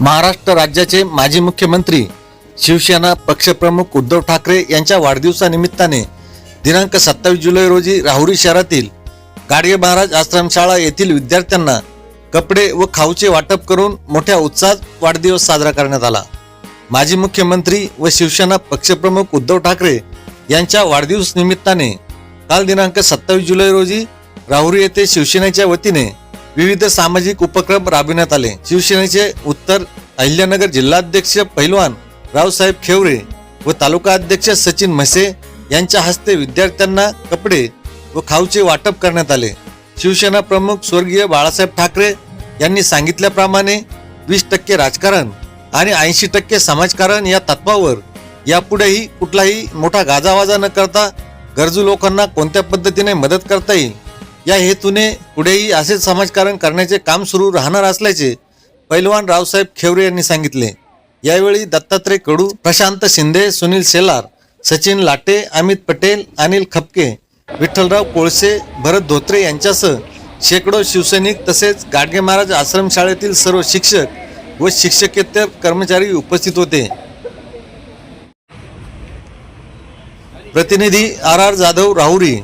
महाराष्ट्र राज्याचे माजी मुख्यमंत्री शिवसेना पक्षप्रमुख उद्धव ठाकरे यांच्या वाढदिवसानिमित्ताने दिनांक सत्तावीस जुलै रोजी राहुरी शहरातील गाडगे महाराज आश्रमशाळा येथील विद्यार्थ्यांना कपडे व खाऊचे वाटप करून मोठ्या उत्साहात वाढदिवस साजरा करण्यात आला. माजी मुख्यमंत्री व शिवसेना पक्षप्रमुख उद्धव ठाकरे यांच्या वाढदिवस निमित्ताने काल दिनांक सत्तावीस जुलै रोजी राहुरी येथे शिवसेनेच्या वतीने विविध सामाजिक उपक्रम राबविण्यात आले. शिवसेनेचे उत्तर अहिल्यानगर जिल्हाध्यक्ष पहिलवान रावसाहेब खेवरे व तालुका अध्यक्ष सचिन म्हसे यांच्या हस्ते विद्यार्थ्यांना कपडे व खाऊचे वाटप करण्यात आले. शिवसेना प्रमुख स्वर्गीय बाळासाहेब ठाकरे यांनी सांगितल्याप्रमाणे वीस टक्के राजकारण आणि ऐंशी टक्के समाजकारण या तत्वावर यापुढेही कुठलाही मोठा गाजावाजा न करता गरजू लोकांना कोणत्या पद्धतीने मदत करता येईल? या हेतूने पुढेही असेच समाजकारण करण्याचे काम सुरू राहणार असल्याचे पैलवान रावसाहेब खेवरे यांनी सांगितले. यावेळी दत्तात्रय कडू प्रशांत शिंदे सुनील शेलार सचिन लाटे अमित पटेल अनिल खपके विठ्ठलराव कोळसे भरत धोत्रे यांच्यासह शेकडो शिवसैनिक तसेच गाडगे महाराज आश्रमशाळेतील सर्व शिक्षक व शिक्षकेतर कर्मचारी उपस्थित होते. प्रतिनिधी आर आर जाधव राहुरी